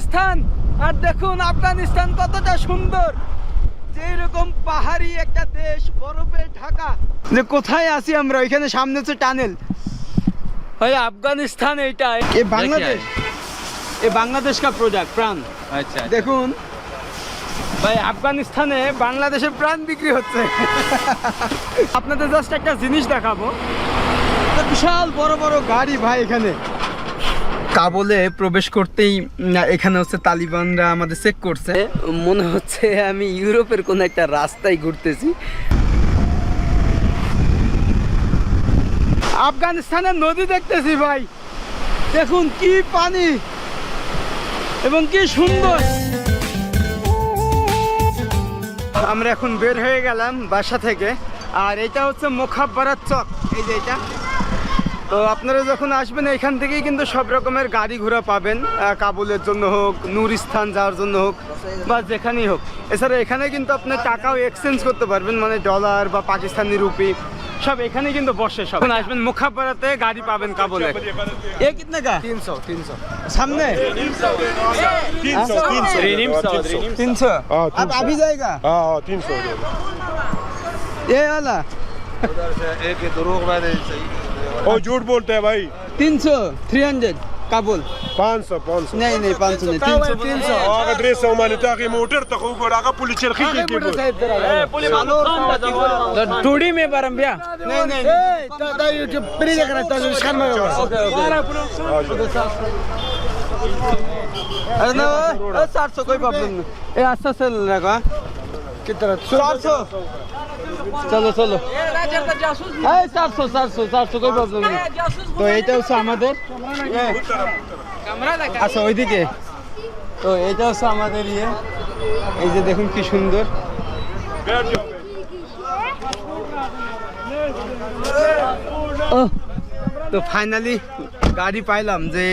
আফগানিস্তান। আর দেখুন আফগানিস্তান কতটা সুন্দর। যেরকম পাহাড়ি একটা দেশ বরফে ঢাকা। যে কোথায় আছি আমরা? ওইখানে সামনে হচ্ছে টানেল। ভাই আফগানিস্তান এইটা এ বাংলাদেশ। এ বাংলাদেশ কা প্রোডাক্ট প্রাণ। আচ্ছা, আচ্ছা দেখুন। ভাই আফগানিস্তানে বাংলাদেশের প্রাণ বিক্রি হচ্ছে। আপনাদের জাস্ট একটা জিনিস দেখাবো। বিশাল বড় বড় গাড়ি ভাই এখানে। কাবলে প্রবেশ করতেই এখানে হচ্ছে তালিবানরা আমাদের চেক করছে। মনে হচ্ছে আমি ইউরোপের কোন একটা রাস্তায় ঘুরতেছি। আফগানিস্তানের নদী দেখতেছি ভাই। দেখুন কি পানি এবং কি সুন্দর। আমরা এখন বের হয়ে গেলাম বাসা থেকে। আর এটা হচ্ছে মোখাব্বারাত চক। এই যে এটা। তো আপনারা যখন আসবেন এখান থেকেই কিন্তু সব রকমের গাড়ি ঘোড়া পাবেন আহ, কাবুলের জন্য হোক নুরিস্তান যাওয়ার জন্য হোক বা যেখানেই হোক এছাড়া এখানে কিন্তু আপনি টাকাও এক্সচেঞ্জ করতে পারবেন মানে ডলার বা পাকিস্তানি রুপি সব এখানে কিন্তু বসে সব যখন আসবেন মুখাব্বারাতে গাড়ি পাবেন কাবুলে এ কিতনে কা तीन सौ तीन सौ সামনে तीन सौ तीन सौ রিনিম সौ, তিন সौ हाँ, अब 300 अभी जाएगा हाँ हाँ तीन सौ ये वाला एक दरोग वाले ओ झूठ बोलते हैं भाई। तीन सौ थ्री हंड्रेड का बोल पाँच सौ पाँच सौ। नहीं नहीं पाँच सौ नहीं तीन सौ। तीन सौ। आगे ड्रेस सामान मोटर तक ऊपर आगे पुलिस चल की की तो टूडी में बारम भैया। नहीं नहीं यूट्यूब देख रहा इसका मैं अरे ना सौ कोई प्रॉब्लम नहीं। ये अच्छा से कितना? सात सौ। চলো চলো। এই চারশো চারশো চারশো কই প্রবলেম নেই। তো এইটা হচ্ছে আমাদের। আচ্ছা ওইদিকে। তো এইটা হচ্ছে আমাদের ইয়ে। এই যে দেখুন কি সুন্দর। তো ফাইনালি গাড়ি পাইলাম যে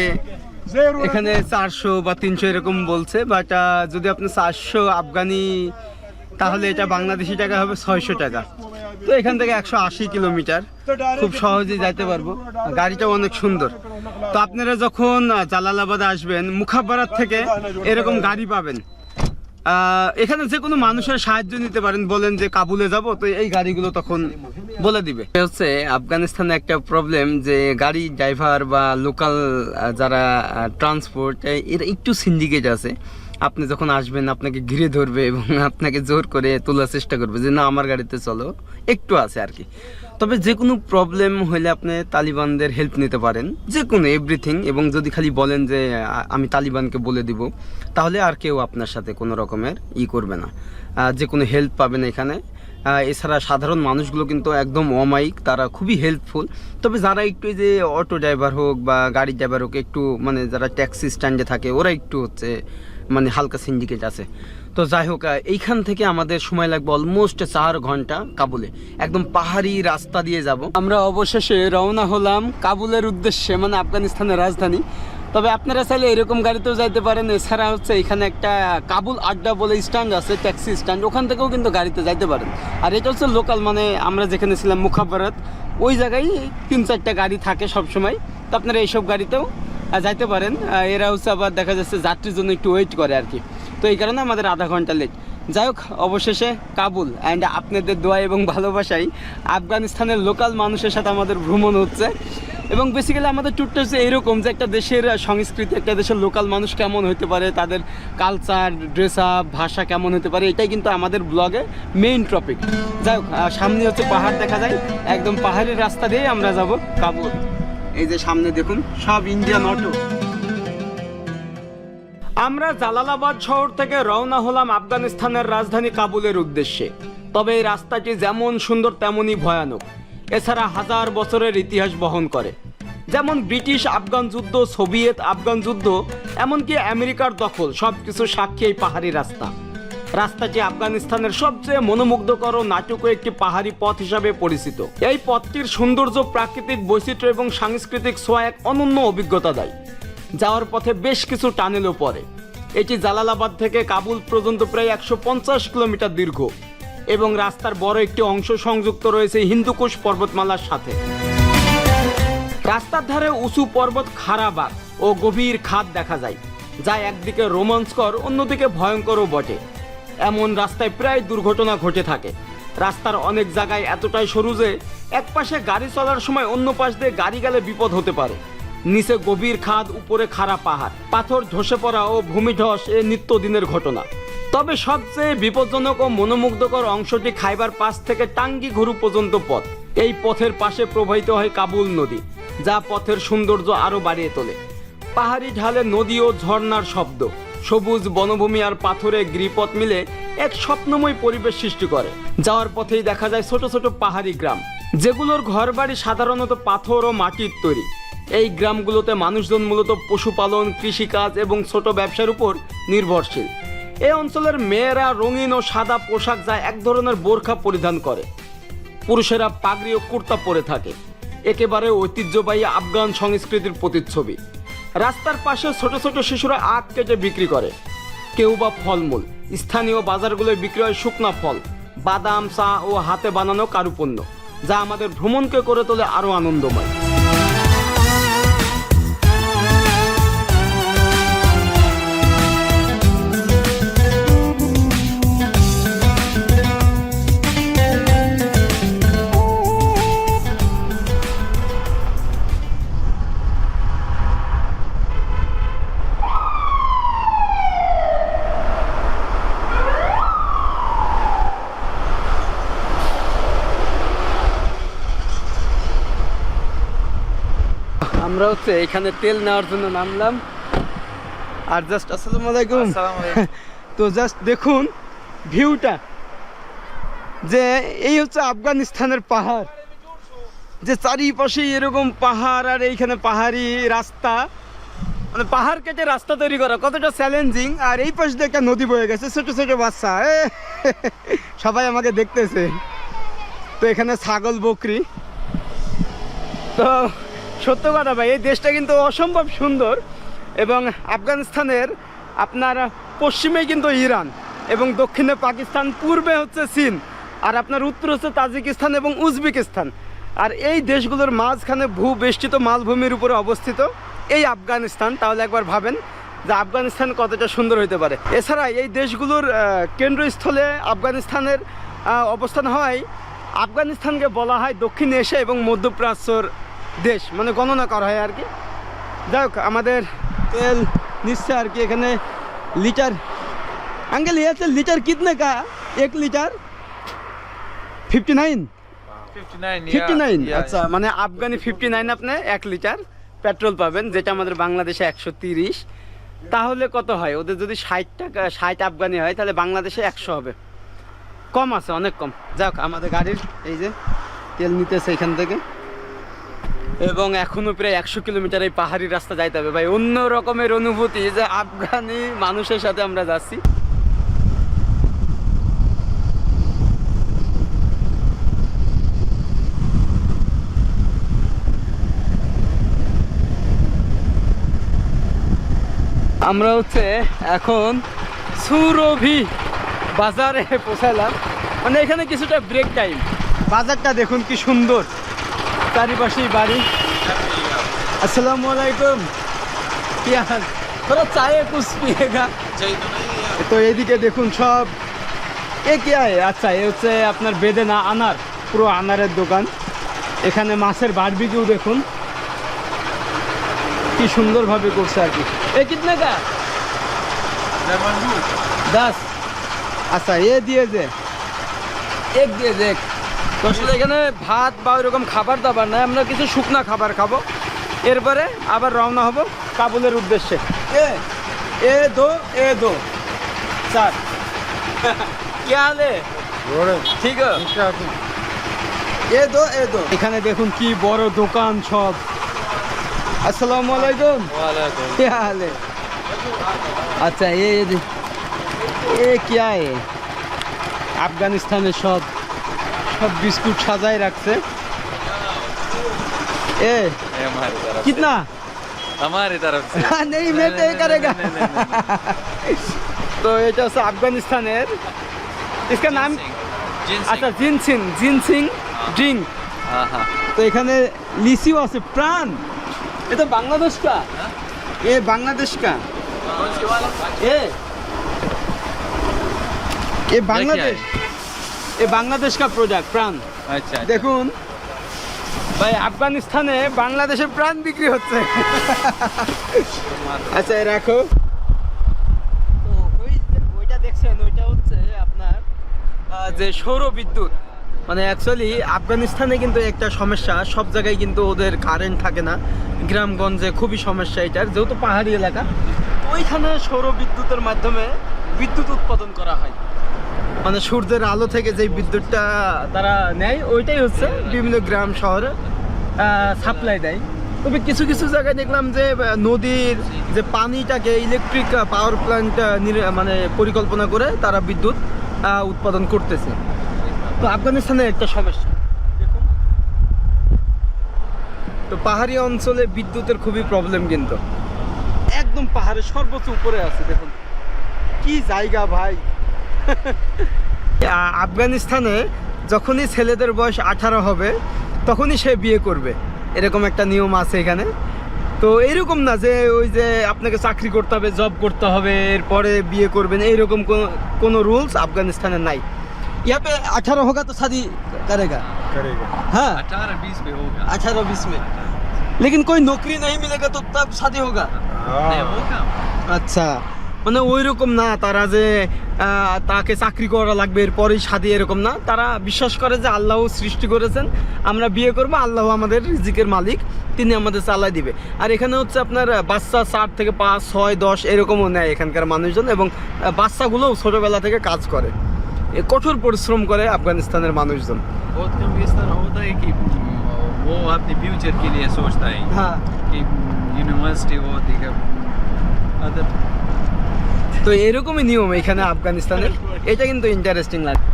এখানে চারশো বা তিনশো এরকম বলছে বাট যদি আপনি চারশো আফগানি তাহলে এটা বাংলাদেশি টাকা হবে ছয়শো টাকা। তো এখান থেকে একশো আশি কিলোমিটার। খুব সহজেই যাইতে পারব। গাড়িটাও অনেক সুন্দর। তো আপনারা যখন জালালাবাদে আসবেন মুখাবারাত থেকে এরকম গাড়ি পাবেন। এখানে যে কোনো মানুষের সাহায্য নিতে পারেন, বলেন যে কাবুলে যাব, তো এই গাড়িগুলো তখন বলে দিবে। হচ্ছে আফগানিস্তানে একটা প্রবলেম যে গাড়ি ড্রাইভার বা লোকাল যারা ট্রান্সপোর্ট এর একটু সিন্ডিকেট আছে। আপনি যখন আসবেন, আপনাকে ঘিরে ধরবে এবং আপনাকে জোর করে তোলার চেষ্টা করবে যে, না, আমার গাড়িতে চলো। একটু আছে আর কি। তবে যে কোনো প্রবলেম হলে আপনি তালিবানদের হেল্প নিতে পারেন। যে কোনো এভরিথিং এবং যদি খালি বলেন যে আমি তালিবানকে বলে দিব, তাহলে আর কেউ আপনার সাথে কোনো রকমের ই করবে না। যে কোনো হেল্প পাবেন এখানে। এছাড়া সাধারণ মানুষগুলো কিন্তু একদম অমায়িক, তারা খুবই হেল্পফুল তবে যারা একটু যে অটো ড্রাইভার হোক বা গাড়ি ড্রাইভার হোক, একটু মানে যারা ট্যাক্সি স্ট্যান্ডে থাকে, ওরা একটু হচ্ছে মানে হালকা সিন্ডিকেট আছে। তো যাই হোক এইখান থেকে আমাদের সময় লাগবে অলমোস্ট চার ঘণ্টা কাবুলে। একদম পাহাড়ি রাস্তা দিয়ে যাব। আমরা অবশেষে রওনা হলাম কাবুলের উদ্দেশ্যে মানে আফগানিস্তানের রাজধানী। তবে আপনারা চাইলে এরকম গাড়িতেও যাইতে পারেন। এছাড়া হচ্ছে এখানে একটা কাবুল আড্ডা বলে স্ট্যান্ড আছে, ট্যাক্সি স্ট্যান্ড। ওখান থেকেও কিন্তু গাড়িতে যাইতে পারেন। আর এটা হচ্ছে লোকাল মানে আমরা যেখানে ছিলাম মুখাবারাত ওই জায়গায় তিন চারটা গাড়ি থাকে সবসময়। তো আপনারা এইসব গাড়িতেও যাইতে পারেন। এরা হচ্ছে আবার দেখা যাচ্ছে যাত্রীর জন্য একটু ওয়েট করে আর কি। তো এই কারণে আমাদের আধা ঘণ্টা লেট যাই হোক, অবশেষে কাবুল অ্যান্ড আপনাদের দোয়া এবং ভালোবাসাই আফগানিস্তানের লোকাল মানুষের সাথে আমাদের ভ্রমণ হচ্ছে। এবং বেসিক্যালি আমাদের ট্যুরটা হচ্ছে এরকম যে একটা দেশের সংস্কৃতি, একটা দেশের লোকাল মানুষ কেমন হতে পারে, তাদের কালচার ড্রেস আপ ভাষা কেমন হতে পারে, এটাই কিন্তু আমাদের ব্লগে মেইন টপিক যাই হোক সামনে হচ্ছে পাহাড় দেখা যায়। একদম পাহাড়ি রাস্তা দিয়েই আমরা যাব কাবুল। এই যে সামনে দেখুন, সব ইন্ডিয়ান অটো আমরা জালালাবাদ শহর থেকে রওনা হলাম আফগানিস্তানের রাজধানী কাবুলের উদ্দেশ্যে। তবে এই রাস্তাটি যেমন সুন্দর, তেমনই ভয়ানক। এছাড়া হাজার বছরের ইতিহাস বহন করে। যেমন ব্রিটিশ আফগান যুদ্ধ, সোভিয়েত আফগান যুদ্ধ, এমনকি আমেরিকার দখল, সবকিছু সাক্ষী এই পাহাড়ি রাস্তা। রাস্তাটি আফগানিস্তানের সবচেয়ে মনোমুগ্ধকর ও নাটকীয় একটি পাহাড়ি পথ হিসাবে পরিচিত। এই পথটির সৌন্দর্য, প্রাকৃতিক বৈচিত্র্য এবং সাংস্কৃতিক ছোঁয়া এক অনন্য অভিজ্ঞতা দেয়। যাওয়ার পথে বেশ কিছু টানেলও পড়ে। এটি জালালাবাদ থেকে কাবুল পর্যন্ত প্রায় একশো পঞ্চাশ কিলোমিটার দীর্ঘ এবং রাস্তার বড় একটি অংশ সংযুক্ত রয়েছে হিন্দুকুশ পর্বতমালার সাথে। রাস্তার ধারে উঁচু পর্বত খারাবাগ ও গভীর খাদ দেখা যায়, যা একদিকে রোমাঞ্চকর, অন্যদিকে ভয়ঙ্করও বটে। এমন রাস্তায় প্রায় দুর্ঘটনা ঘটে থাকে। রাস্তার অনেক জায়গায় এতটাই সরু যে এক পাশে গাড়ি চলার সময় অন্য পাশ দিয়ে গাড়ি গেলে বিপদ হতে পারে। নিচে গভীর খাদ, উপরে খাড়া পাহাড়। পাথর ধসে পড়া ও ভূমিধস এ নিত্যদিনের ঘটনা। তবে সবচেয়ে বিপজ্জনক ও মনোমুগ্ধকর অংশটি খাইবার পাস থেকে টাঙ্গি ঘুরু পর্যন্ত পথ। এই পথের পাশে প্রবাহিত হয় কাবুল নদী, যা পথের সৌন্দর্য আরও বাড়িয়ে তোলে। পাহাড়ি ঢালে নদী ও ঝর্ণার শব্দ। সবুজ বনভূমি আর পাথরে গিরিপথ মিলে এক স্বপ্নময় পরিবেশ সৃষ্টি করে। যাওয়ার পথেই দেখা যায় ছোট ছোট পাহাড়ি গ্রাম। যেগুলোর ঘরবাড়ি সাধারণত পাথর ও মাটির তৈরি। এই গ্রামগুলোতে মানুষজন মূলত পশুপালন, কৃষিকাজ এবং ছোট ব্যবসার উপর নির্ভরশীল। এই অঞ্চলের মেয়েরা রঙিন ও সাদা পোশাক যা এক ধরনের বোরখা পরিধান করে। পুরুষেরা পাগড়ি ও কুর্তা পরে থাকে। একেবারে ঐতিহ্যবাহী আফগান সংস্কৃতির প্রতিচ্ছবি। রাস্তার পাশে ছোট ছোট শিশুরা আখ কেটে বিক্রি করে। কেউ বা ফলমূল, স্থানীয় বাজারগুলোয় বিক্রি হয় শুকনা ফল, বাদাম, চা ও হাতে বানানো কারুপণ্য, যা আমাদের ভ্রমণকে করে তোলে আরও আনন্দময়। হচ্ছে এখানে তেল নেওয়ার জন্য নামলাম। আর জাস্ট আসসালামু আলাইকুম। তো জাস্ট দেখুন ভিউটা যে এই হচ্ছে আফগানিস্তানের পাহাড়। যে চারিপাশে এরকম পাহাড় আর এইখানে পাহাড়ি রাস্তা। মানে পাহাড় কেটে রাস্তা তৈরি করা কতটা চ্যালেঞ্জিং আর এই পাশ দিয়ে একটা নদী বয়ে গেছে ছোট ছোট বাচ্চা। সবাই আমাকে দেখতেছে। তো এখানে ছাগল বকরি। তো সত্য কথা ভাই, এই দেশটা কিন্তু অসম্ভব সুন্দর এবং আফগানিস্তানের আপনার পশ্চিমে কিন্তু ইরান এবং দক্ষিণে পাকিস্তান, পূর্বে হচ্ছে চীন আর আপনার উত্তর হচ্ছে তাজিকিস্তান এবং উজবেকিস্তান। আর এই দেশগুলোর মাঝখানে ভূবেষ্টিত মালভূমির উপরে অবস্থিত এই আফগানিস্তান, তাহলে একবার ভাবেন যে আফগানিস্তান কতটা সুন্দর হতে পারে। এছাড়া এই দেশগুলোর কেন্দ্রস্থলে আফগানিস্তানের অবস্থান হয়, আফগানিস্তানকে বলা হয় দক্ষিণ এশিয়া এবং মধ্যপ্রাচ্যর দেশ মানে গণনা করা হয় আর কি। যাই হোক আমাদের তেল নিচ্ছে আর কি এখানে লিটার। আঙ্কেল ইয়ে লিটার কিতনে কা? এক litre? Fifty nine fifty nine আচ্ছা মানে আফগানি ফিফটি নাইন আপনি এক লিটার পেট্রোল পাবেন যেটা আমাদের বাংলাদেশে একশো তিরিশ। তাহলে কত হয়? ওদের যদি ষাট টাকা ষাট আফগানি হয় তাহলে বাংলাদেশে একশো হবে। কম আছে অনেক কম। যাক আমাদের গাড়ির এই যে তেল নিতেছে এখান থেকে। এবং এখনও প্রায় একশো কিলোমিটার এই পাহাড়ি রাস্তা যাইতে হবে। ভাই, অন্য রকমের অনুভূতি যে আফগানি মানুষের সাথে আমরা যাচ্ছি। আমরা হচ্ছে এখন সুরভি বাজারে পৌঁছালাম। মানে এখানে কিছুটা ব্রেক টাইম বাজারটা দেখুন কি সুন্দর। চারিপাশেই বাড়ি আসসালামু আলাইকুম কি হাল थोड़ा चाय कुछ पिएगा তো এইদিকে দেখুন সব এ কি আছে আচ্ছা এ হচ্ছে আপনার বেদেনা আনার পুরো আনারের দোকান এখানে মাছের বারবিকিউ দেখুন কি সুন্দরভাবে করছে আর কি এ কিতনে কা দশ আচ্ছা এ দিয়ে যে এক দিয়ে যে এক। আসলে এখানে ভাত বা ওইরকম খাবার দাবার নাই আমরা কিছু শুকনা খাবার খাব। এরপরে আবার রওনা হব কাবুলের উদ্দেশ্যে। এ এ দো এ দো। স্যার। কি হালে? ঠিক এ দো এ দো। এখানে দেখুন কি বড় দোকান সব। আসসালামু আলাইকুম। কি হালে? আচ্ছা এ এ কি আফগানিস্তানের সব। সব বিস্কুট সাজায় রাখছে এ हमारी तरफ कितना हमारी तरफ से नहीं मैं पे करेगा তো এটা হচ্ছে আফগানিস্তানের इसका नाम আচ্ছা জিনসিং জিনসিং ড্রিঙ্ক हाँ हाँ তো এখানে লিচিও আছে প্রাণ এটা বাংলাদেশ কা এ বাংলাদেশ কা ये ये बांग्लादेश এ বাংলাদেশ কা প্রোডাক্ট প্রাণ। আচ্ছা, আচ্ছা দেখুন ভাই আফগানিস্তানে বাংলাদেশের প্রাণ বিক্রি হচ্ছে। আচ্ছা রাখো। তো ওই ওইটা দেখছেন ওইটা হচ্ছে আপনার যে সৌর বিদ্যুৎ। মানে অ্যাকচুয়ালি আফগানিস্তানে কিন্তু একটা সমস্যা সব জায়গায় কিন্তু ওদের কারেন্ট থাকে না। গ্রামগঞ্জে খুবই সমস্যা এটার যেহেতু পাহাড়ি এলাকা। ওইখানে সৌর বিদ্যুতের মাধ্যমে বিদ্যুৎ উৎপাদন করা হয়। মানে সূর্যের আলো থেকে যে বিদ্যুৎটা তারা নেয়, ওইটাই হচ্ছে বিভিন্ন গ্রাম, শহরে সাপ্লাই দেয়। তবে কিছু কিছু জায়গায় দেখলাম যে নদীর যে পানিটাকে ইলেকট্রিক পাওয়ার প্ল্যান্ট মানে পরিকল্পনা করে তারা বিদ্যুৎ উৎপাদন করতেছে। তো আফগানিস্তানে একটা সমস্যা। তো পাহাড়ি অঞ্চলে বিদ্যুতের খুবই প্রবলেম কিন্তু। একদম পাহাড়ের সর্বোচ্চ উপরে আছে, দেখুন। কি জায়গা ভাই। আফগানিস্তানে যখনই ছেলেদের বয়স আঠারো হবে তখনই সে বিয়ে করবে এরকম একটা নিয়ম আছে এখানে তো এরকম না যে ওই যে আপনাকে চাকরি করতে হবে জব করতে হবে এরপরে বিয়ে করবেন এইরকম কোনো- কোনো রুলস আফগানিস্তানে নাই यहाँ पे अठारह होगा तो शादी करेगा करेगा हाँ अठारह बीस पे होगा अठारह बीस में लेकिन कोई नौकरी नहीं मिलेगा तो तब शादी होगा नहीं हाँ होगा আচ্ছা মানে ওই রকম না তারা যে আহ, তাকে চাকরি করা লাগবে এরপরেই শাদি এরকম না তারা বিশ্বাস করে যে আল্লাহ সৃষ্টি করেছেন আমরা বিয়ে করবো আল্লাহ আমাদের রিজিকের মালিক তিনি আমাদের চালাই দিবে আর এখানে হচ্ছে আপনার আহ, বাচ্চা চার থেকে পাঁচ ছয় দশ এরকমও নেয় এখানকার মানুষজন এবং আহ, বাচ্চাগুলোও ছোটোবেলা থেকে কাজ করে এ কঠোর পরিশ্রম করে আফগানিস্তানের মানুষজন बहुत कम इस तरह होता है कि वो अपने फ्यूचर के लिए सोचता है হ্যাঁ कि यूनिवर्सिटी वो देखा अदर তো এরকমই নিয়ম এখানে আফগানিস্তানের। এটা কিন্তু ইন্টারেস্টিং লাগে।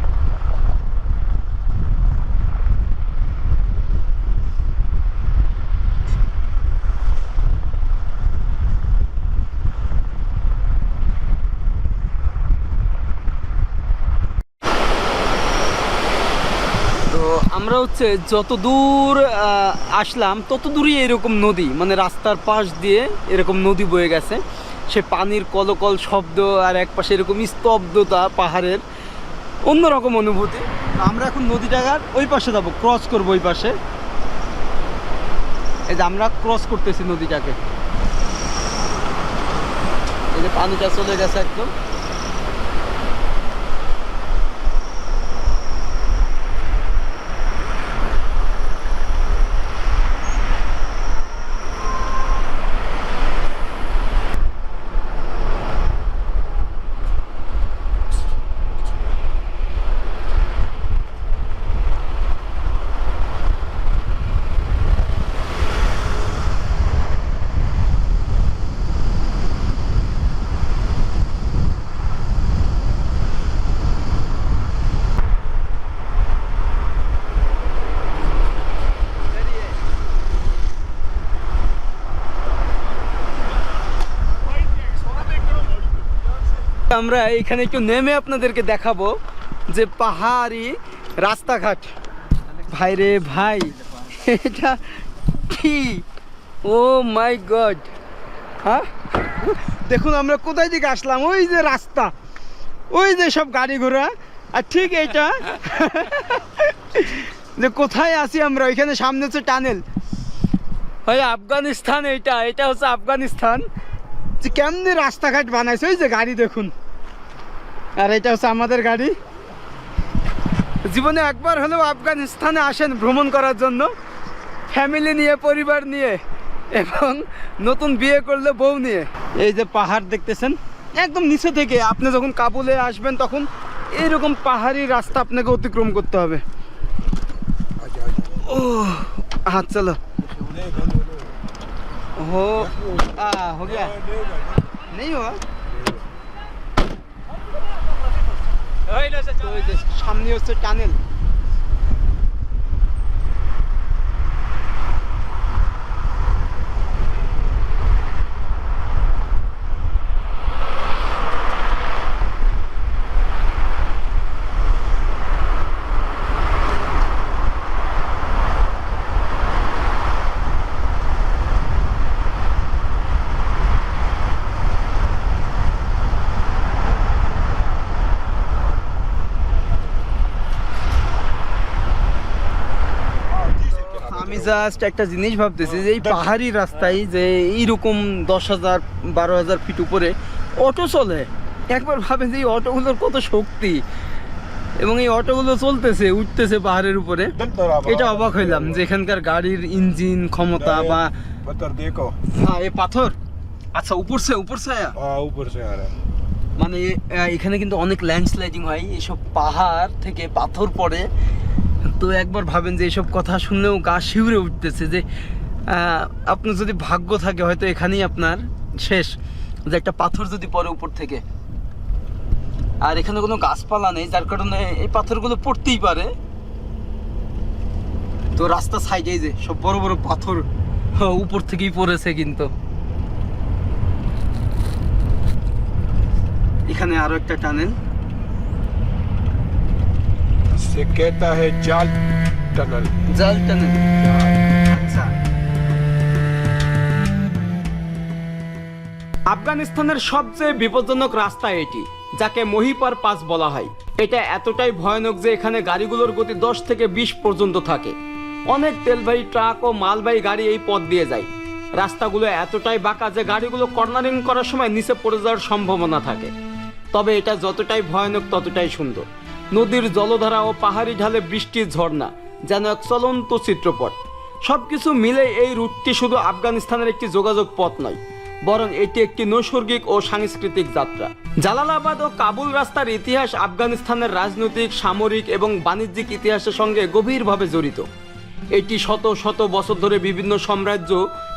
আমরা হচ্ছে যত দূর আসলাম, তত দূরই এরকম নদী মানে রাস্তার পাশ দিয়ে এরকম নদী বয়ে গেছে। সে পানির কলকল শব্দ আর এক পাশে এরকম স্তব্ধতা পাহাড়ের অন্যরকম অনুভূতি। আমরা এখন নদীটাকার ওই পাশে যাব ক্রস করব ওই পাশে। এই যে আমরা ক্রস করতেছি নদীটাকে। এই যে পানিটা চলে গেছে একদম। আমরা এখানে একটু নেমে আপনাদেরকে দেখাবো যে পাহাড়ি রাস্তাঘাট। ভাই রে ভাই, এটা কি? Oh my god. হ্যাঁ? দেখুন, আমরা কোথায় দিকে আসলাম? ওই যে রাস্তা, ওই যে সব গাড়ি ঘোড়া। আর ঠিক এইটা, যে কোথায় আছি আমরা? ওইখানে সামনে হচ্ছে টানেল। ভাই, আফগানিস্তান এইটা, এটা হচ্ছে আফগানিস্তান। যে কেমনি রাস্তাঘাট বানাইছে? ওই যে গাড়ি দেখুন। আর এটা হচ্ছে আমাদের গাড়ি। জীবনে একবার হলেও আফগানিস্তানে আসেন ভ্রমণ করার জন্য। ফ্যামিলি নিয়ে, পরিবার নিয়ে এবং নতুন বিয়ে করলে বউ নিয়ে। এই যে পাহাড় দেখতেছেন, একদম নিচে থেকে। আপনি যখন কাবুলে আসবেন তখন এইরকম পাহাড়ি রাস্তা আপনাকে অতিক্রম করতে হবে। ও, হাত চলো। ও আ হো নেই হওয়া সামনে হচ্ছে টানেল। জাস্ট একটা জিনিস ভাবতেছি যে এই পাহাড়ি রাস্তায় যে এইরকম দশ হাজার বারো হাজার ফিট উপরে অটো চলে। একবার ভাবে যে এই অটোগুলোর কত শক্তি। এবং এই অটোগুলো চলতেছে উঠতেছে পাহাড়ের উপরে। এটা অবাক হইলাম যে এখানকার গাড়ির ইঞ্জিন ক্ষমতা বা হ্যাঁ এ পাথর। আচ্ছা উপরছে উপরছে উপরছে মানে এখানে কিন্তু অনেক ল্যান্ডস্লাইডিং হয়। এসব পাহাড় থেকে পাথর পড়ে। তো একবার ভাবেন যে এইসব কথা শুনলেও গা শিউরে উঠতেছে যে আপনার যদি ভাগ্য থাকে হয়তো এখানেই আপনার শেষ। যে একটা পাথর যদি পড়ে উপর থেকে। আর এখানে কোনো গাছপালা নেই যার কারণে এই পাথরগুলো পড়তেই পারে। তো রাস্তা সাইডে যে সব বড় বড় পাথর হ্যাঁ, উপর থেকেই পড়েছে কিন্তু। এখানে আরও একটা টানেল। से कहता है जाल टनल জাল টানেল আচ্ছা আফগানিস্তানের সবচেয়ে বিপজ্জনক রাস্তা এটি যাকে মহিপার পাস বলা হয় এটা এতটাই ভয়ানক যে এখানে গাড়িগুলোর গতি দশ থেকে বিশ পর্যন্ত থাকে অনেক তেলবাহী ট্রাক ও মালবাহী গাড়ি এই পথ দিয়ে যায় রাস্তাগুলো এতটাই বাঁকা যে গাড়িগুলো কর্নারিং করার সময় নিচে পড়ে যাওয়ার সম্ভাবনা থাকে তবে এটা যতটাই ভয়ানক ততটাই সুন্দর নদীর জলধারা ও পাহাড়ি ঢালে বৃষ্টির ঝর্ণা, যেন এক চলন্ত চিত্রপট। সবকিছু মিলে এই রুটটি শুধু আফগানিস্তানের একটি যোগাযোগ পথ নয়, বরং এটি একটি নৈসর্গিক ও সাংস্কৃতিক যাত্রা। জালালাবাদ ও কাবুল রাস্তার ইতিহাস আফগানিস্তানের রাজনৈতিক, সামরিক এবং বাণিজ্যিক ইতিহাসের সঙ্গে গভীরভাবে জড়িত। এটি শত শত বছর ধরে বিভিন্ন সাম্রাজ্য,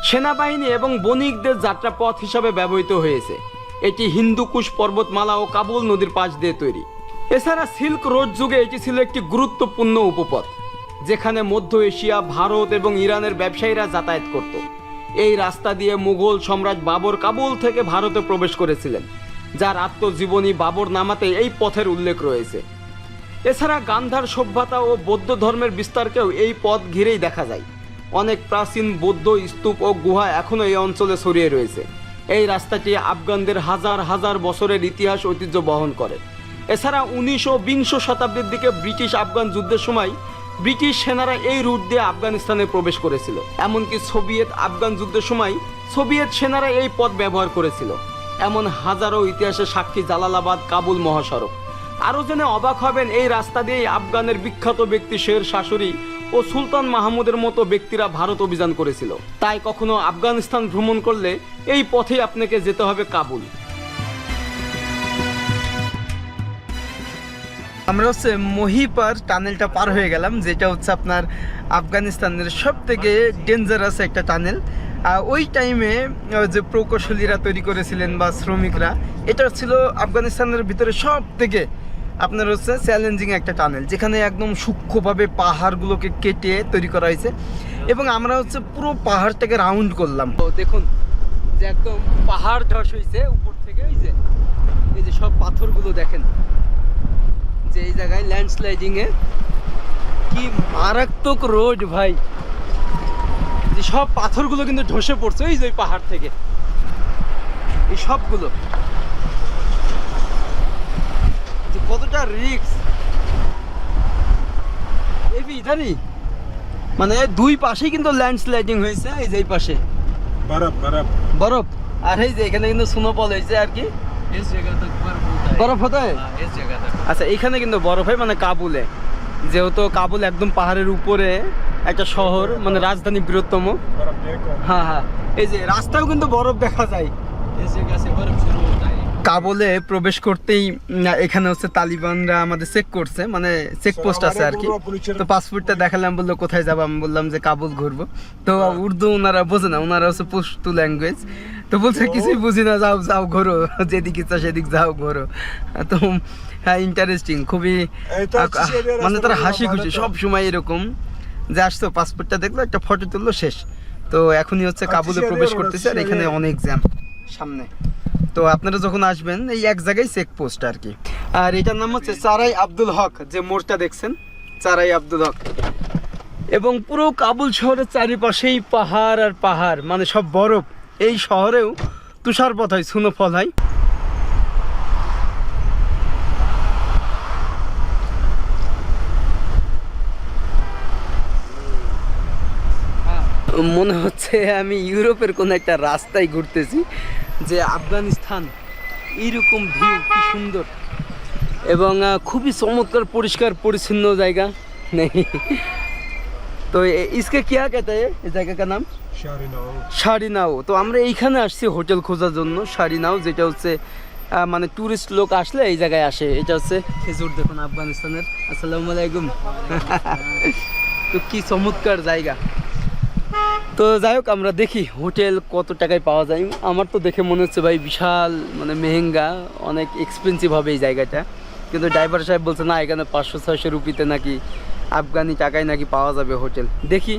সেনাবাহিনী এবং বণিকদের যাত্রাপথ হিসাবে ব্যবহৃত হয়েছে। এটি হিন্দুকুশ পর্বতমালা ও কাবুল নদীর পাশ দিয়ে তৈরি। এছাড়া সিল্ক রোড যুগে এটি ছিল একটি গুরুত্বপূর্ণ উপপথ, যেখানে মধ্য এশিয়া, ভারত এবং ইরানের ব্যবসায়ীরা যাতায়াত করত। এই রাস্তা দিয়ে মুঘল সম্রাট বাবর কাবুল থেকে ভারতে প্রবেশ করেছিলেন, যার আত্মজীবনী বাবর নামাতে এই পথের উল্লেখ রয়েছে। এছাড়া গান্ধার সভ্যতা ও বৌদ্ধ ধর্মের বিস্তারকেও এই পথ ঘিরেই দেখা যায়। অনেক প্রাচীন বৌদ্ধ স্তূপ ও গুহা এখনও এই অঞ্চলে ছড়িয়ে রয়েছে। এই রাস্তাটি আফগানদের হাজার হাজার বছরের ইতিহাস ঐতিহ্য বহন করে। এছাড়া উনিশ ও বিংশ শতাব্দীর দিকে ব্রিটিশ আফগান যুদ্ধের সময় ব্রিটিশ সেনারা এই রুট দিয়ে আফগানিস্তানে প্রবেশ করেছিল। এমনকি সোভিয়েত আফগান যুদ্ধের সময় সোভিয়েত সেনারা এই পথ ব্যবহার করেছিল। এমন হাজারো ইতিহাসের সাক্ষী জালালাবাদ, কাবুল মহাসড়ক। আরও জেনে অবাক হবেন এই রাস্তা দিয়েই আফগানের বিখ্যাত ব্যক্তি শের শাশুড়ি ও সুলতান মাহমুদের মতো ব্যক্তিরা ভারত অভিযান করেছিল। তাই কখনো আফগানিস্তান ভ্রমণ করলে এই পথেই আপনাকে যেতে হবে কাবুল। আমরা হচ্ছে মহিপার টানেলটা পার হয়ে গেলাম, যেটা হচ্ছে আপনার আফগানিস্তানের সব থেকে ডেঞ্জারাস একটা টানেল। ওই টাইমে যে প্রকৌশলীরা তৈরি করেছিলেন বা শ্রমিকরা, এটা ছিল আফগানিস্তানের ভিতরে সব থেকে আপনার হচ্ছে চ্যালেঞ্জিং একটা টানেল, যেখানে একদম সূক্ষ্মভাবে পাহাড়গুলোকে কেটে তৈরি করা হয়েছে। এবং আমরা হচ্ছে পুরো পাহাড়টাকে রাউন্ড করলাম। তো দেখুন, যে একদম পাহাড় ধস হয়েছে উপর থেকে ওই যে, এই যে সব পাথরগুলো দেখেন। ল্যান্ডস্লাইডিংয়ে কি মারাত্মক রোড ভাই। যে সব পাথরগুলো কিন্তু ঢসে পড়ছে এই যে পাহাড় থেকে। এই সবগুলো। কতটা রিক্স এবি জানি মানে দুই পাশেই কিন্তু ল্যান্ডস্লাইডিং হয়েছে এই যে পাশে। বরফ বরফ। বরফ। আর এই যে এখানে কিন্তু স্নোফল হয়েছে আর কি। বরফ হতে আচ্ছা এখানে কিন্তু বরফ হয় মানে কাবুলে। যেহেতু কাবুল একদম পাহাড়ের উপরে একটা শহর মানে রাজধানী বৃহত্তম। হ্যাঁ হ্যাঁ। এই যে রাস্তাও কিন্তু বরফ দেখা যায়। কাবুলে প্রবেশ করতেই এখানে হচ্ছে তালিবানরা আমাদের চেক করছে মানে চেকপোস্ট আছে আর কি। তো পাসপোর্টটা দেখালাম বলল কোথায় যাব? আমি বললাম যে কাবুল ঘুরবো। তো উর্দু ওনারা বোঝে না ওনারা হচ্ছে পুস্তু ল্যাঙ্গুয়েজ তো বলছে কিছুই বুঝি না যাও যাও ঘোরো যেদিক ইচ্ছা সেদিক যাও ঘোরো। তো হ্যাঁ ইন্টারেস্টিং খুবই মানে তারা হাসি খুশি। সব সময় এরকম যে আসতো পাসপোর্টটা দেখল একটা ফটো তুললো শেষ। তো এখনই হচ্ছে আচ্ছা, কাবুলে প্রবেশ করতেছে আর এখানে অনেক জ্যাম সামনে। তো আপনারা যখন আসবেন এই এক জায়গায় চেক পোস্ট আর কি। আর এটার নাম হচ্ছে চারাই আব্দুল হক যে মোড়টা দেখছেন চারাই আব্দুল হক। এবং পুরো কাবুল শহরের চারিপাশেই পাহাড় আর পাহাড় মানে সব বরফ। এই শহরেও তুষারপাত হয় স্নোফল হয় মনে হচ্ছে আমি ইউরোপের কোনো একটা রাস্তায় ঘুরতেছি যে আফগানিস্তান এইরকম ভিউ কি সুন্দর এবং আহ, খুবই চমৎকার পরিষ্কার পরিচ্ছন্ন জায়গা নেই তো এ- इसके क्या कहते हैं এই জায়গা का নাম শাড়িনাও তো আমরা এইখানে আসছি হোটেল খোঁজার জন্য শাড়িনাও যেটা হচ্ছে মানে ট্যুরিস্ট লোক আসলে এই জায়গায় আসে। এটা হচ্ছে খেজুর দেখুন আফগানিস্তানের। আসসালামু আলাইকুম। তো কি চমৎকার জায়গা। তো যাই হোক, আমরা দেখি হোটেল কত টাকায় পাওয়া যায়। আমার তো দেখে মনে হচ্ছে ভাই বিশাল মানে মেহেঙ্গা, অনেক এক্সপেন্সিভ হবে এই জায়গাটা। কিন্তু ড্রাইভার সাহেব বলছে, না, এখানে পাঁচশো, ছয়শো রুপিতে নাকি আফগানি টাকায় নাকি পাওয়া যাবে হোটেল। দেখি।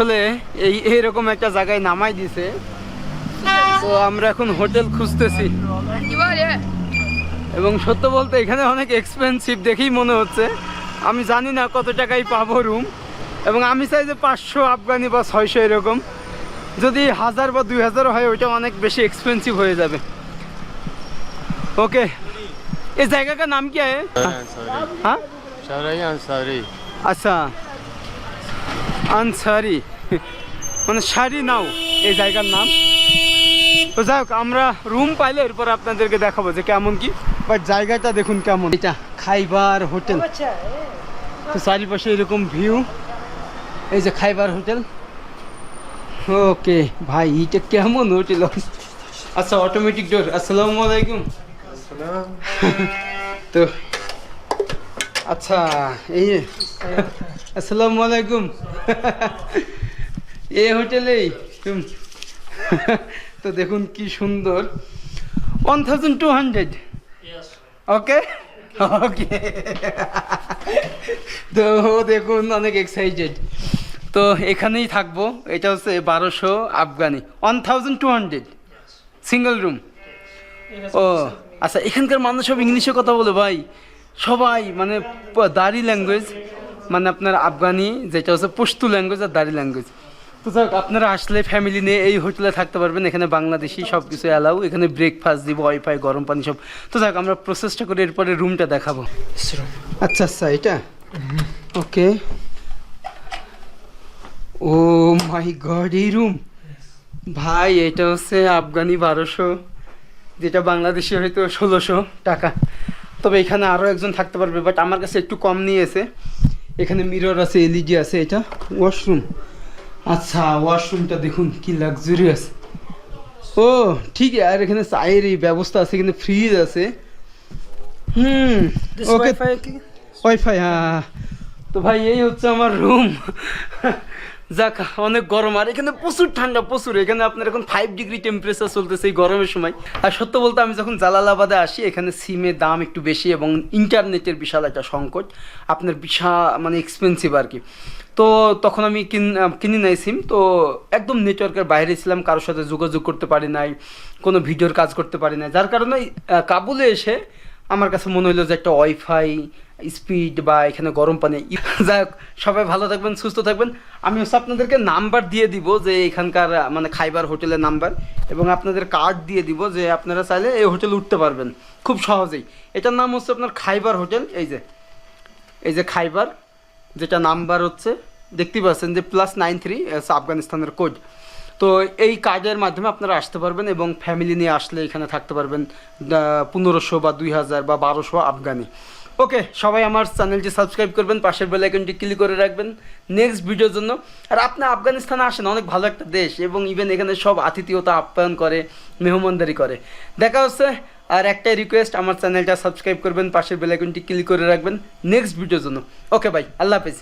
আসলে এই এরকম একটা জায়গায় নামাই দিছে। তো আমরা এখন হোটেল খুঁজতেছি। এবং সত্য বলতে এখানে অনেক এক্সপেন্সিভ দেখেই মনে হচ্ছে। আমি জানি না কত টাকায় পাবো রুম এবং আমি চাই যে পাঁচশো আফগানি বা ছয়শো এরকম। যদি হাজার বা দুই হাজার হয় ওইটা অনেক বেশি এক্সপেন্সিভ হয়ে যাবে। ওকে। এই জায়গাটার নাম কি হ্যাঁ? আচ্ছা। আনসারি। মানে শাড়ি নাও এই জায়গার নাম। তো যাই হোক আমরা রুম পাইলে এরপর আপনাদেরকে দেখাবো যে কেমন কি। বাট জায়গাটা দেখুন কেমন। এটা খাইবার হোটেল। তো চারিপাশে এরকম ভিউ এই যে খাইবার হোটেল। ওকে ভাই এটা কেমন হোটেল? আচ্ছা অটোমেটিক ডোর আসসালামু আলাইকুম। তো আচ্ছা এই আসসালামু আলাইকুম। এই হোটেলেই। তো দেখুন কি সুন্দর। One thousand two hundred okay okay তো দেখুন অনেক এক্সাইটেড তো এখানেই থাকব। এটা হচ্ছে বারোশো Afghani. One thousand two hundred single room ও আচ্ছা এখানকার মানুষ সব ইংলিশে কথা বলে ভাই। সবাই মানে দারি ল্যাঙ্গুয়েজ মানে আপনার আফগানি যেটা হচ্ছে পশতু ল্যাঙ্গুয়েজ আর দারি ল্যাঙ্গুয়েজ তো যাক আপনারা আসলে ফ্যামিলি নিয়ে এই হোটেলে থাকতে পারবেন এখানে বাংলাদেশি সব কিছু অ্যালাউ এখানে ব্রেকফাস্ট দিব ওয়াইফাই গরম পানি সব। তো যাক আমরা প্রসেসটা করে এরপরে রুমটা দেখাবো। আচ্ছা আচ্ছা এটা? ওকে ও মাই গড এই রুম ভাই এটা হচ্ছে আফগানি বারোশো যেটা বাংলাদেশি হয়তো ষোলোশো টাকা। তবে এখানে আরও একজন থাকতে পারবে বাট আমার কাছে একটু কম নিয়েছে। এখানে মিরর আছে এলইডি আছে এটা ওয়াশরুম আচ্ছা ওয়াশরুমটা দেখুন কি লাক্সারিয়াস ও ঠিক আছে আর এখানে চায়ের এই ব্যবস্থা আছে এখানে ফ্রিজ আছে। হুম ওকে ওয়াইফাই হ্যাঁ তো ভাই এই হচ্ছে আমার রুম যাক, অনেক গরম, আর এখানে প্রচুর ঠান্ডা, প্রচুর। এখানে আপনার এখন ফাইভ ডিগ্রি টেম্পারেচার চলতেছে এই গরমের সময়। আর সত্য বলতে আমি যখন জালালাবাদে আসি, এখানে সিমের দাম একটু বেশি এবং ইন্টারনেটের বিশাল একটা সংকট, আপনার বিশাল মানে এক্সপেন্সিভ আর কি। তো তখন আমি কিন, কিনি নাই সিম, তো একদম নেটওয়ার্কের বাইরে ছিলাম, কারোর সাথে যোগাযোগ করতে পারি নাই, কোনো ভিডিওর কাজ করতে পারি নাই। যার কারণে কাবুলে এসে আমার কাছে মনে হলো যে একটা ওয়াইফাই স্পিড বা এখানে গরম পানি যাই হোক সবাই ভালো থাকবেন, সুস্থ থাকবেন। আমি হচ্ছে আপনাদেরকে নাম্বার দিয়ে দিব যে এখানকার মানে খাইবার হোটেলের নাম্বার এবং আপনাদের কার্ড দিয়ে দিব যে আপনারা চাইলে এই হোটেলে উঠতে পারবেন। খুব সহজেই। এটার নাম হচ্ছে আপনার খাইবার হোটেল এই যে এই যে খাইবার, যেটা নাম্বার হচ্ছে দেখতেই পাচ্ছেন যে প্লাস নাইন থ্রি আফগানিস্তানের কোড তো এই কার্ডের মাধ্যমে আপনারা আসতে পারবেন এবং ফ্যামিলি নিয়ে আসলে এখানে থাকতে পারবেন পনেরোশো বা দুই হাজার বা বারোশো আফগানি। ওকে সবাই আমার চ্যানেলটি সাবস্ক্রাইব করবেন, পাশের বেল আইকনটি ক্লিক করে রাখবেন। নেক্সট ভিডিওর জন্য, আর আপনি আফগানিস্তানে আসেন, অনেক ভালো একটা দেশ এবং ইভেন এখানে সব আতিথেয়তা আপ্যায়ন করে, মেহমানদারি করে। দেখা হচ্ছে, আর একটাই রিকোয়েস্ট আমার চ্যানেলটা সাবস্ক্রাইব করবেন, পাশের বেল আইকনটি ক্লিক করে রাখবেন। নেক্সট ভিডিওর জন্য। ওকে ভাই আল্লাহ হাফিজ।